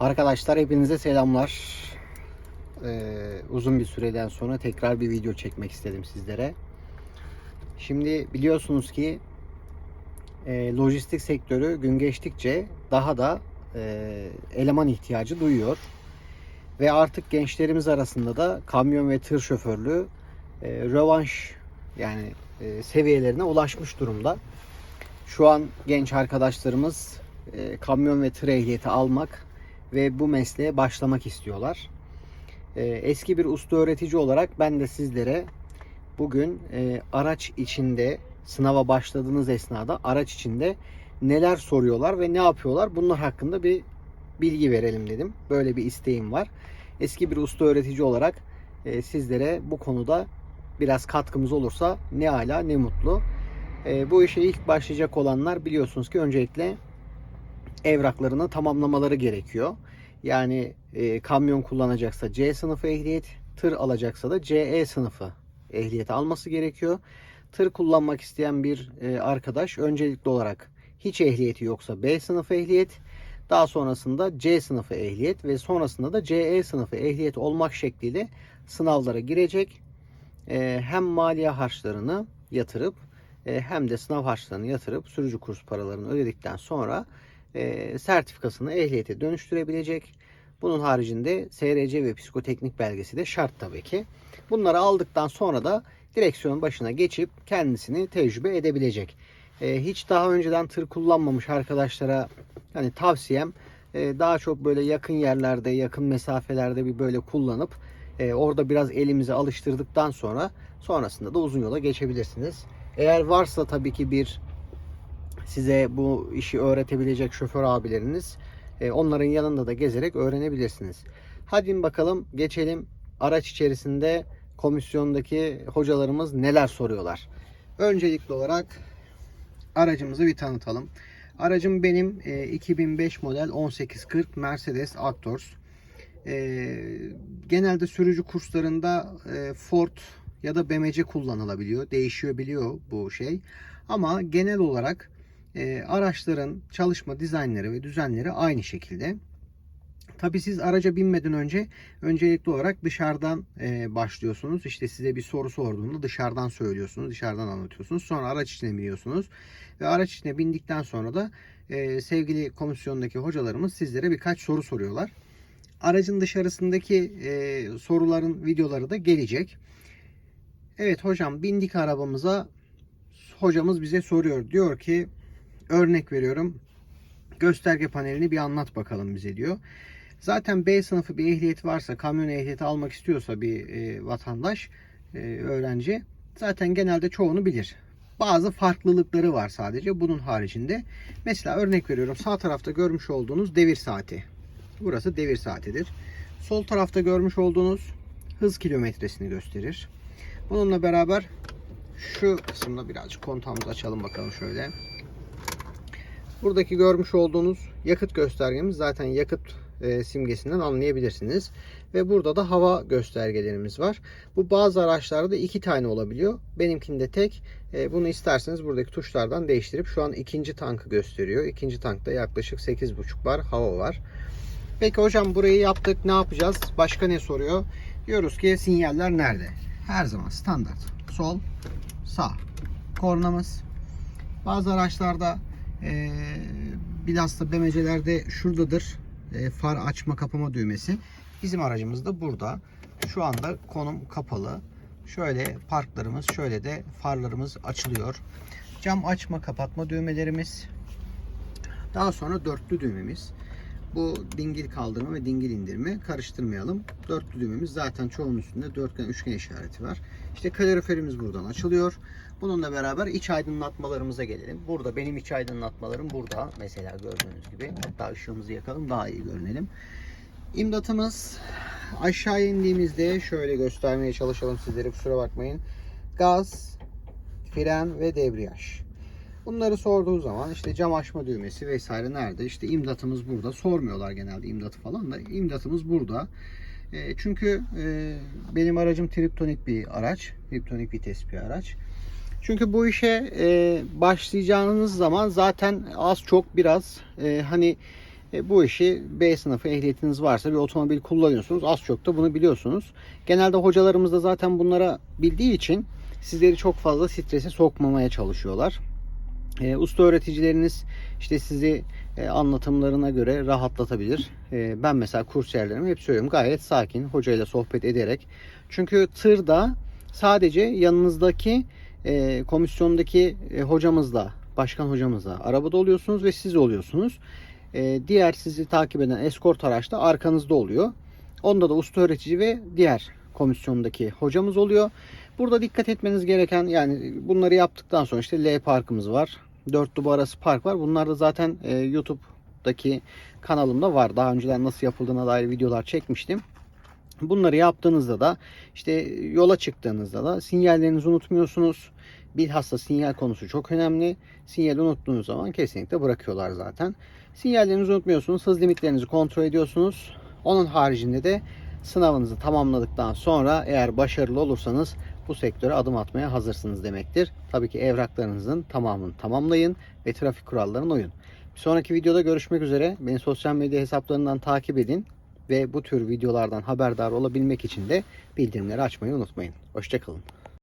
Arkadaşlar hepinize selamlar. Ee, uzun bir süreden sonra tekrar bir video çekmek istedim sizlere. Şimdi biliyorsunuz ki e, lojistik sektörü gün geçtikçe daha da e, eleman ihtiyacı duyuyor. Ve artık gençlerimiz arasında da kamyon ve tır şoförlüğü e, rövanş yani e, seviyelerine ulaşmış durumda. Şu an genç arkadaşlarımız e, kamyon ve tır ehliyeti almak ve bu mesleğe başlamak istiyorlar. E, eski bir usta öğretici olarak ben de sizlere bugün e, araç içinde sınava başladığınız esnada araç içinde neler soruyorlar ve ne yapıyorlar bunlar hakkında bir bilgi verelim dedim. Böyle bir isteğim var. Eski bir usta öğretici olarak e, sizlere bu konuda biraz katkımız olursa ne ala ne mutlu. E, bu işe ilk başlayacak olanlar biliyorsunuz ki öncelikle evraklarını tamamlamaları gerekiyor. Yani e, kamyon kullanacaksa C sınıfı ehliyet, tır alacaksa da CE sınıfı ehliyeti alması gerekiyor. Tır kullanmak isteyen bir e, arkadaş öncelikli olarak hiç ehliyeti yoksa B sınıfı ehliyet, daha sonrasında C sınıfı ehliyet ve sonrasında da CE sınıfı ehliyet olmak şekliyle sınavlara girecek. E, hem maliye harçlarını yatırıp e, hem de sınav harçlarını yatırıp sürücü kurs paralarını ödedikten sonra e, sertifikasını ehliyete dönüştürebilecek. Bunun haricinde SRC ve psikoteknik belgesi de şart tabii ki. Bunları aldıktan sonra da direksiyon başına geçip kendisini tecrübe edebilecek. E, hiç daha önceden tır kullanmamış arkadaşlara hani tavsiyem e, daha çok böyle yakın yerlerde, yakın mesafelerde bir böyle kullanıp e, orada biraz elimizi alıştırdıktan sonra sonrasında da uzun yola geçebilirsiniz. Eğer varsa tabii ki bir size bu işi öğretebilecek şoför abileriniz e, onların yanında da gezerek öğrenebilirsiniz. Hadi bakalım geçelim araç içerisinde komisyondaki hocalarımız neler soruyorlar. Öncelikli olarak aracımızı bir tanıtalım. Aracım benim e, 2005 model 1840 Mercedes Actros. E, genelde sürücü kurslarında e, Ford ya da BMC kullanılabiliyor. Değişiyor biliyor bu şey. Ama genel olarak e, araçların çalışma dizaynları ve düzenleri aynı şekilde. Tabi siz araca binmeden önce öncelikli olarak dışarıdan e, başlıyorsunuz. İşte size bir soru sorduğunda dışarıdan söylüyorsunuz, dışarıdan anlatıyorsunuz. Sonra araç içine biniyorsunuz. Ve araç içine bindikten sonra da e, sevgili komisyondaki hocalarımız sizlere birkaç soru soruyorlar. Aracın dışarısındaki e, soruların videoları da gelecek. Evet hocam bindik arabamıza. Hocamız bize soruyor. Diyor ki örnek veriyorum. Gösterge panelini bir anlat bakalım bize diyor. Zaten B sınıfı bir ehliyet varsa, kamyon ehliyeti almak istiyorsa bir e, vatandaş, e, öğrenci zaten genelde çoğunu bilir. Bazı farklılıkları var sadece bunun haricinde. Mesela örnek veriyorum sağ tarafta görmüş olduğunuz devir saati. Burası devir saatidir. Sol tarafta görmüş olduğunuz hız kilometresini gösterir. Bununla beraber şu kısımda birazcık kontağımızı açalım bakalım şöyle. Buradaki görmüş olduğunuz yakıt göstergemiz zaten yakıt e, simgesinden anlayabilirsiniz. Ve burada da hava göstergelerimiz var. Bu bazı araçlarda iki tane olabiliyor. Benimkinde tek. E, bunu isterseniz buradaki tuşlardan değiştirip şu an ikinci tankı gösteriyor. İkinci tankta yaklaşık 8,5 bar hava var. Peki hocam burayı yaptık. Ne yapacağız? Başka ne soruyor? Diyoruz ki sinyaller nerede? Her zaman standart. Sol, sağ. Kornamız. Bazı araçlarda e, bilhassa BMC'lerde şuradadır e, far açma kapama düğmesi. Bizim aracımız da burada. Şu anda konum kapalı. Şöyle parklarımız, şöyle de farlarımız açılıyor. Cam açma kapatma düğmelerimiz. Daha sonra dörtlü düğmemiz. Bu dingil kaldırma ve dingil indirme karıştırmayalım. Dörtlü düğmemiz zaten çoğunun üstünde dörtgen üçgen işareti var. İşte kaloriferimiz buradan açılıyor. Bununla beraber iç aydınlatmalarımıza gelelim. Burada benim iç aydınlatmalarım burada. Mesela gördüğünüz gibi. Hatta ışığımızı yakalım daha iyi görünelim. İmdatımız aşağı indiğimizde şöyle göstermeye çalışalım sizlere kusura bakmayın. Gaz, fren ve debriyaj. Bunları sorduğu zaman işte cam açma düğmesi vesaire nerede? İşte imdatımız burada. Sormuyorlar genelde imdatı falan da. İmdatımız burada. E, çünkü e, benim aracım triptonik bir araç. Triptonik vites bir araç. Çünkü bu işe e, başlayacağınız zaman zaten az çok biraz e, hani E, bu işi B sınıfı ehliyetiniz varsa bir otomobil kullanıyorsunuz. Az çok da bunu biliyorsunuz. Genelde hocalarımız da zaten bunlara bildiği için sizleri çok fazla strese sokmamaya çalışıyorlar. E, usta öğreticileriniz işte sizi e, anlatımlarına göre rahatlatabilir. E, ben mesela kursiyerlerime hep söylüyorum gayet sakin hocayla sohbet ederek. Çünkü tırda sadece yanınızdaki e, komisyondaki e, hocamızla, başkan hocamızla arabada oluyorsunuz ve siz oluyorsunuz. E, diğer sizi takip eden eskort araç da arkanızda oluyor. Onda da usta öğretici ve diğer komisyondaki hocamız oluyor. Burada dikkat etmeniz gereken yani bunları yaptıktan sonra işte L parkımız var. Dört dubu arası park var. Bunlar da zaten e, YouTube'daki kanalımda var. Daha önceden nasıl yapıldığına dair videolar çekmiştim. Bunları yaptığınızda da işte yola çıktığınızda da sinyallerinizi unutmuyorsunuz. Bilhassa sinyal konusu çok önemli. Sinyali unuttuğunuz zaman kesinlikle bırakıyorlar zaten. Sinyallerinizi unutmuyorsunuz. Hız limitlerinizi kontrol ediyorsunuz. Onun haricinde de sınavınızı tamamladıktan sonra eğer başarılı olursanız bu sektöre adım atmaya hazırsınız demektir. Tabii ki evraklarınızın tamamını tamamlayın ve trafik kurallarına uyun. Bir sonraki videoda görüşmek üzere. Beni sosyal medya hesaplarından takip edin ve bu tür videolardan haberdar olabilmek için de bildirimleri açmayı unutmayın. Hoşçakalın.